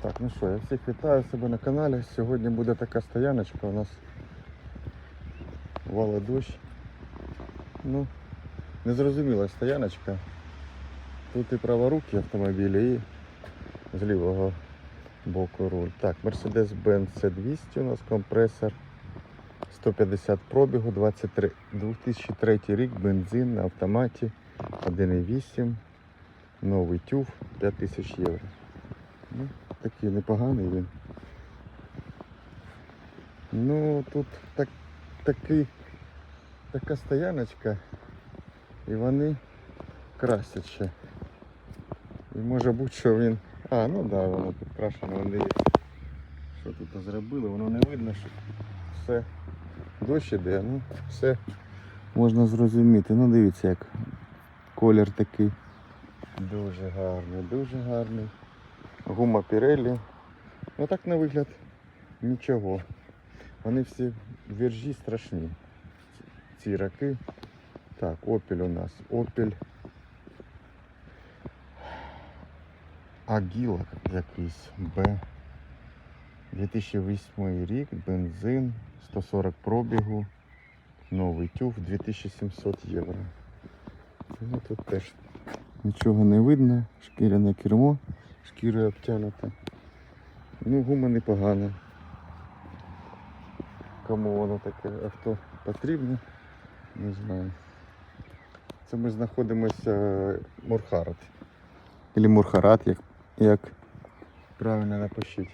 Так, ну що, я всіх вітаю себе на каналі. Сьогодні буде така стояночка. У нас вала дощ. Ну, незрозуміла стояночка. Тут і праворукі автомобілі, і з лівого боку руль. Так, Mercedes-Benz C200 у нас компресор. 150 пробігу, 23, 2003 рік, бензин на автоматі, 1,8, новий тюф, 5000 євро. Такий непоганий він. Ну, тут так, такий, така стояночка, і вони красять ще. І може бути, що він. А, ну так, да, воно тут крашено, вони є. Що тут зробили, воно не видно, що все дощ іде, ну все можна зрозуміти. Ну дивіться, як колір такий. Дуже гарний, дуже гарний. Гума Pirelli. Ну так на вигляд нічого. Вони всі віржі страшні. Ці раки. Так, Opel у нас. Opel Агіла якийсь Б. 2008 рік, бензин, 140 пробігу, новий тюф 2700 євро. Ну, тут теж нічого не видно, шкіряне кермо, шкірою обтянуте. Ну, гума непогана. Кому воно таке авто потрібне, не знаю. Це ми знаходимося в Мурхарат. Или Мурхарат, як, як правильно напишіть.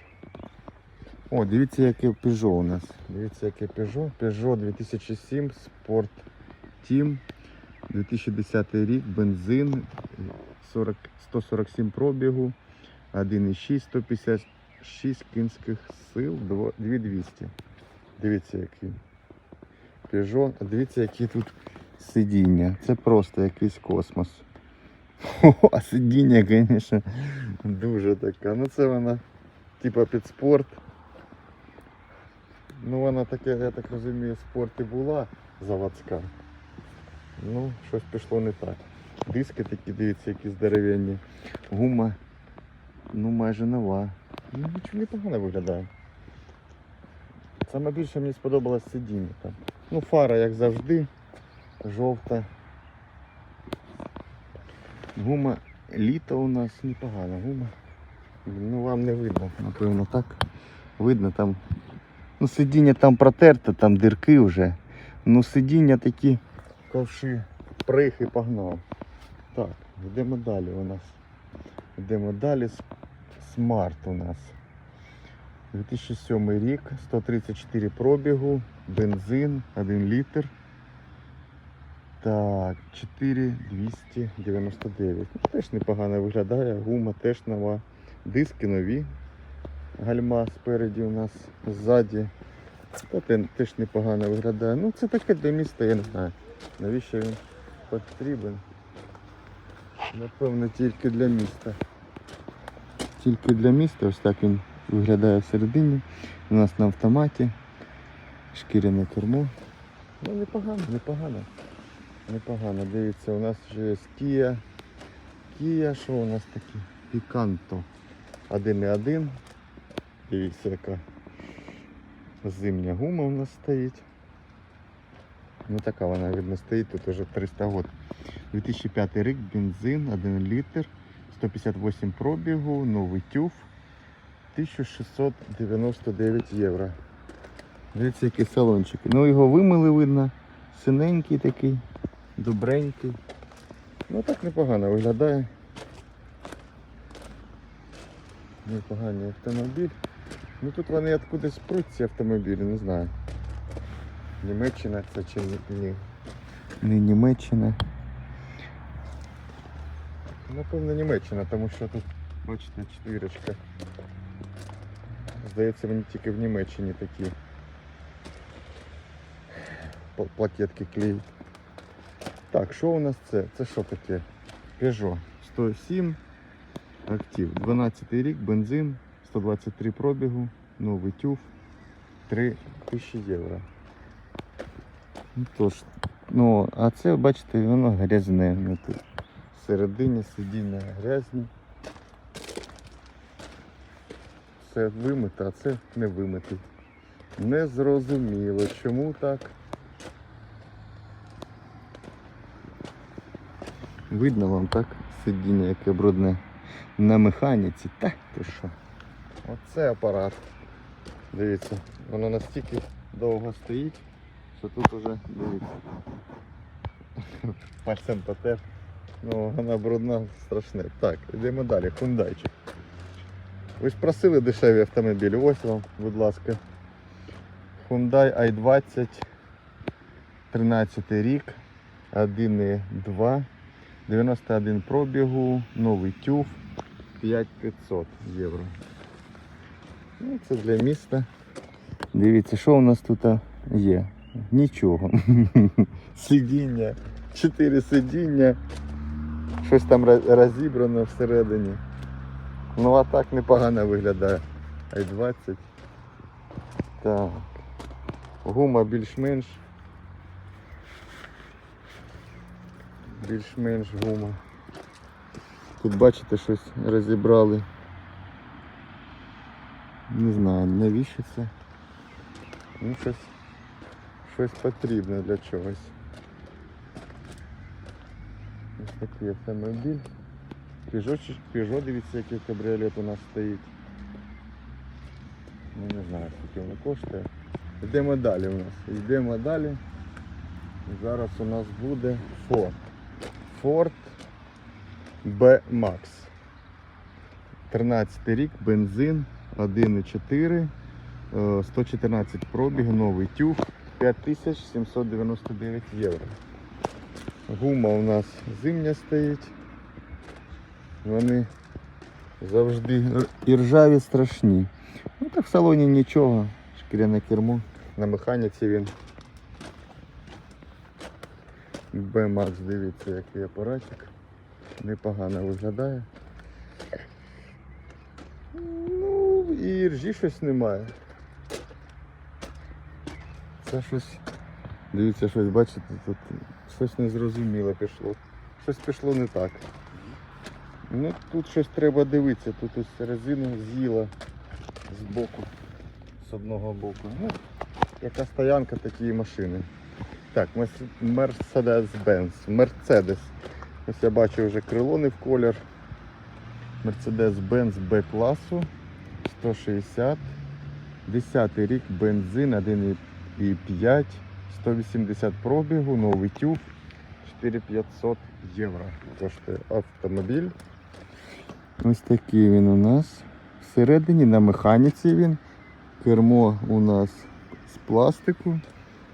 О, дивіться, яке Peugeot у нас. Дивіться, яке Peugeot. Peugeot 2007 Sport Team. 2010 рік, бензин, 40, 147 пробігу, 1,6, 156 кінських сил, 2200. Дивіться, який. Peugeot. Дивіться, які тут сидіння. Це просто якийсь космос. О, а сидіння, звісно, дуже така. Ну це вона типа під спорт. Ну вона таке, я так розумію, спорт і була заводська. Ну, щось пішло не так. Диски такі, дивіться, які здоровенні. Гума, ну майже нова. Ну нічого непогано виглядає. Саме більше мені сподобалось сидіння там. Ну, фара, як завжди, жовта. Гума літо у нас непогана гума. Ну вам не видно, напевно, так. Видно там. Ну, сидіння там протерте, там дирки вже. Ну сидіння такі ковши, прих і погнав. Так, йдемо далі у нас. Йдемо далі. Смарт у нас. 2007 рік, 134 пробігу, бензин, 1 літр. Так, 4299. Ну, теж непогано виглядає, гума теж нова. Диски нові. Гальма спереді у нас ззаді. Та теж непогано виглядає. Ну це таке для міста, я не знаю. Навіщо він потрібен? Напевно, тільки для міста. Тільки для міста, ось так він виглядає всередині. У нас на автоматі. Шкіряне кермо. Ну непогано, непогано. Непогано. Дивіться, у нас вже є Kia. Kia, що у нас таке? Picanto. 1.1. Дивіться, яка зимня гума у нас стоїть. Ну така вона видно стоїть, тут уже 300 год. 2005 рік, бензин, 1 літр, 158 пробігу, новий тюф, 1699 євро. Дивіться, який салончик. Ну його вимили видно. Синенький такий, добренький. Ну так непогано виглядає. Непоганий автомобіль. Ну тут вони откудись пруть ці автомобілі, не знаю. Німеччина це чи ні-. Не Німеччина. Напевно Німеччина, тому що тут, бачите, четвірочка. Здається, вони тільки в Німеччині такі плакетки клеють. Так, що у нас це? Це що таке? Peugeot 107 актив. 12 рік, бензин, 123 пробігу, новий тюф, 3000 євро. Ну тож, ну, а це, бачите, воно грязне. Тут всередині сидіння грязні. це вимите, а це не вимитий. Незрозуміло, чому так. Видно вам так сидіння, яке брудне на механіці. Та ти що? Оце апарат. Дивіться, воно настільки довго стоїть, що тут уже дивіться. Пальцем потер. Ну, вона брудна, страшне. Так, йдемо далі. Хундайчик. Ви ж просили дешеві автомобілі. Ось вам, будь ласка. Hyundai i20 13 рік, 1.2, 91 пробігу, новий тюф, 5500 євро. Ну, це для міста. Дивіться, що у нас тут є? Нічого. Сидіння, 4 сидіння, щось там розібрано всередині. Ну а так непогано виглядає. i20. Так. Гума більш-менш. Більш-менш гума. Тут бачите, щось розібрали. Не знаю, навіщо це. Ну, щось, щось потрібне для чогось. Ось такий автомобіль. Peugeot, дивіться, який кабріолет у нас стоїть. Ну не знаю, скільки воно коштує. Йдемо далі у нас. Йдемо далі. Зараз у нас буде Ford. Ford B-Max. 13 рік, бензин, 1,4, е, 114 пробіг, новий тюф, 5799 євро. Гума у нас зимня стоїть. Вони завжди і ржаві страшні. Ну так в салоні нічого, шкіряне кермо. На механіці він. B-Max, дивіться, який апаратик. Непогано виглядає. Ну, і ржі щось немає. Це щось. Дивіться, щось бачите, тут щось незрозуміле пішло. Щось пішло не так. Ну тут щось треба дивитися, тут ось резину з'їла з боку, з одного боку. Ну, яка стоянка такі машини. Так, Mercedes-Benz. Mercedes. Ось я бачу вже крило не в колір. Mercedes-Benz B-класу 160. 10 рік бензин 1,5, 180 пробігу, новий тюф, 4500 євро. Коштує автомобіль. Ось такий він у нас. Всередині на механіці він. Кермо у нас з пластику.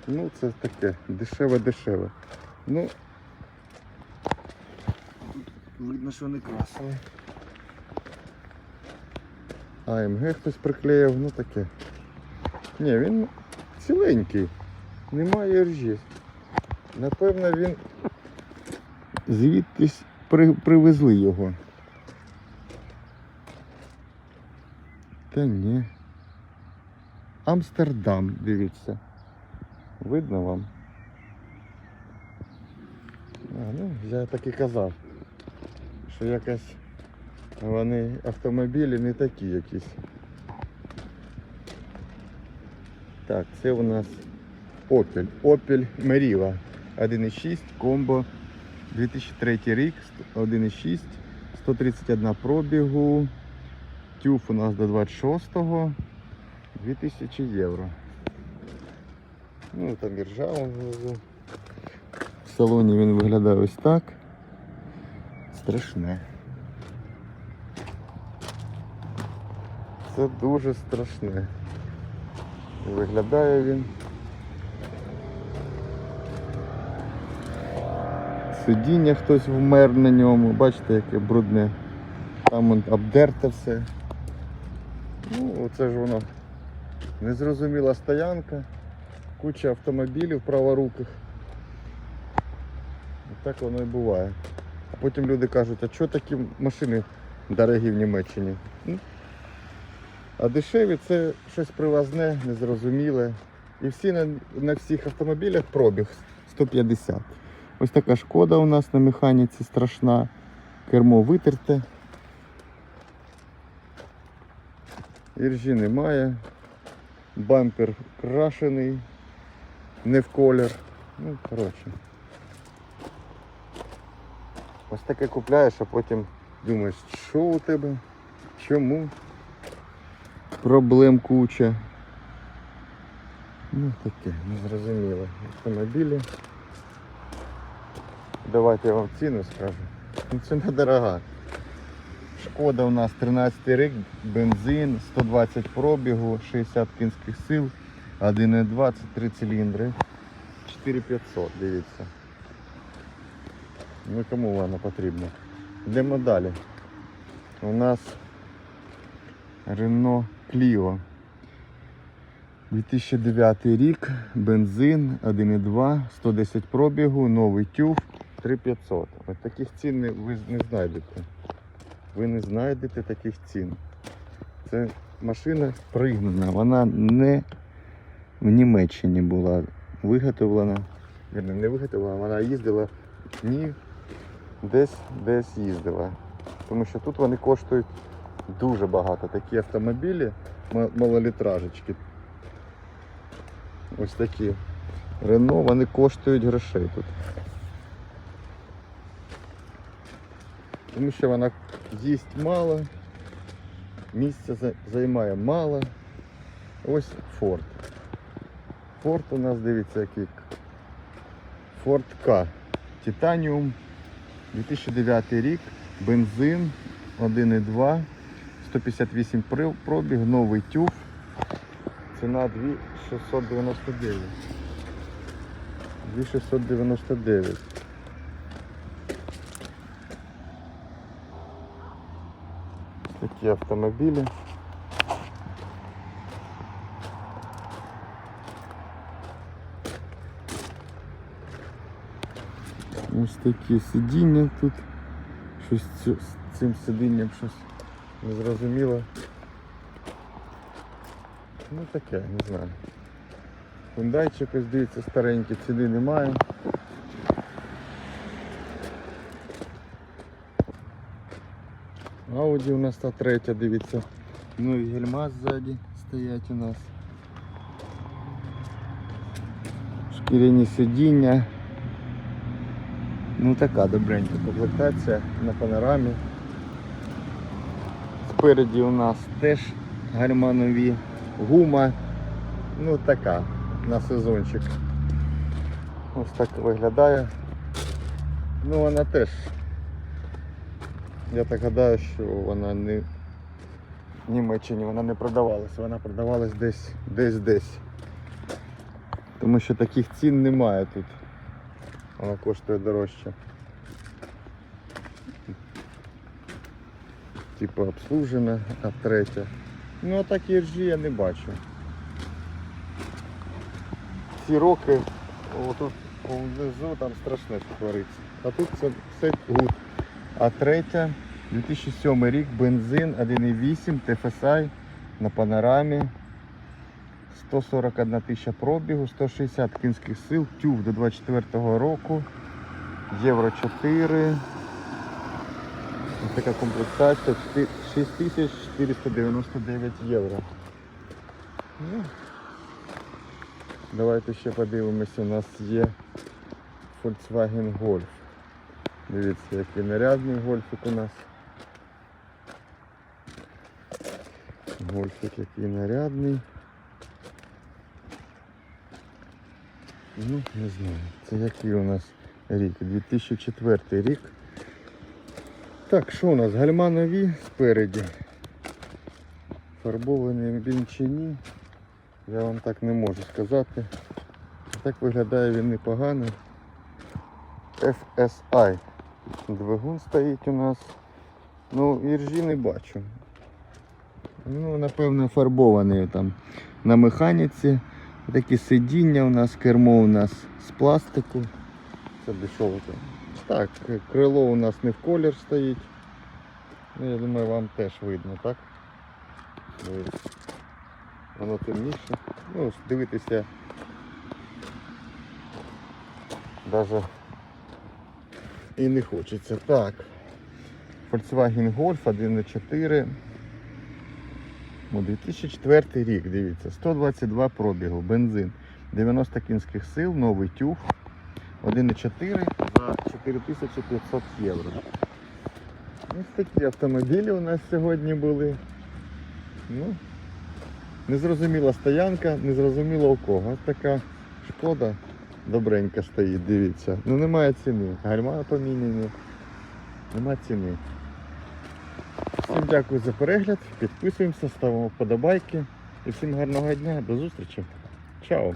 Ну, це таке дешеве-дешеве. Ну, видно, що не красиве. АМГ хтось приклеїв, ну таке. Ні, він ціленький. Немає ржі. Напевно, він звідтись при, привезли його. Та ні. Амстердам, дивіться. Видно вам? А, ну, я так і казав, що якось вони автомобілі не такі якісь. Так, це у нас Opel. Opel Meriva 1.6 комбо 2003 рік, 1.6, 131 пробігу. Тюф у нас до 26-го. 2000 євро. Ну там і ржава внизу. В салоні він виглядає ось так. Страшне. Це дуже страшне. Виглядає він. Сидіння хтось вмер на ньому, бачите, яке брудне. Там он обдерте все. Ну, оце ж воно. Незрозуміла стоянка, куча автомобілів праворуких. І так воно і буває. А потім люди кажуть, а чого такі машини дорогі в Німеччині? Ну, А дешеві це щось привозне, незрозуміле. І всі на, на всіх автомобілях пробіг 150. Ось така шкода у нас на механіці страшна. Кермо витерте. Іржі немає. Бампер крашений, не в колір. Ну, коротше. Ось таке купляєш, а потім думаєш, що у тебе? Чому? Проблем куча. Ну таке, незрозуміло. Автомобілі. Давайте я вам ціну скажу. Ну, ціна дорога. Шкода у нас 13 рік, бензин, 120 пробігу, 60 кінських сил, 1,2, це 3 циліндри. 4500, дивіться. Ну кому вона потрібна? Йдемо далі. У нас Renault Clio. 2009 рік, бензин 1,2, 110 пробігу, новий тюф 3500. От таких цін ви не знайдете. Ви не знайдете таких цін. Це машина пригнана, вона не в Німеччині була виготовлена. Вірно, не виготовлена, вона їздила ні десь десь їздила. Тому що тут вони коштують дуже багато. Такі автомобілі, малолітражечки. Ось такі. Рено, вони коштують грошей тут. Тому що вона їсть мало, місця займає мало. Ось Форд. Форд у нас дивіться який. Форд К. Титаніум. 2009 рік. Бензин 1,2. 158 пробіг, новий тюф. Ціна 2699. 2699. Такі автомобілі. Ось такі сидіння тут. Щось з цим сидінням щось незрозуміло. Ну таке, не знаю. Хундайчик ось дивіться старенький, ціни немає. Ауді у нас та третя, дивіться. Ну і гельма ззаді стоять у нас. Шкіряні сидіння. Ну така добренька комплектація на панорамі. Спереді у нас теж гальма нові, гума. Ну така на сезончик. Ось так виглядає. Ну вона теж. Я так гадаю, що вона не в Німеччині вона не продавалася, вона продавалась десь десь десь. Тому що таких цін немає тут. Вона коштує дорожче. Типу обслужена, а третя. Ну а так іржі я не бачу. Ці роки отут внизу там страшне що твориться. А тут це все гуд. А третя 2007 рік, бензин 1,8 TFSI на панорамі. 141 тисяча пробігу, 160 кінських сил, тюв до 24 року, Євро 4. Ось така комплектація 6499 євро. Ну, давайте ще подивимося, у нас є Volkswagen Golf. Дивіться, який нарядний гольфик у нас. Гольфик який нарядний. Ну, не знаю. Це який у нас рік? 2004 рік. Так, що у нас? Гальма нові спереді. Фарбовані бінчині. Я вам так не можу сказати. Так виглядає він непогано. FSI. Двигун стоїть у нас. Ну, іржі не бачу. Ну, напевно, фарбований там на механіці. Такі сидіння у нас, кермо у нас з пластику. Це дешово. там. Так, крило у нас не в колір стоїть. Ну, я думаю, вам теж видно, так? Воно темніше. Ну, дивитися. Даже і не хочеться. Так. Volkswagen Golf 1.4. О, 2004 рік, дивіться, 122 пробігу, бензин, 90 кінських сил, новий тюф, 1,4 за 4500 євро. Ось такі автомобілі у нас сьогодні були. Ну, незрозуміла стоянка, незрозуміло у кого. Така шкода добренька стоїть, дивіться. Ну немає ціни. Гальма поміняні. Нема ціни. Всім дякую за перегляд. Підписуємося, ставимо вподобайки. І всім гарного дня. До зустрічі. Чао!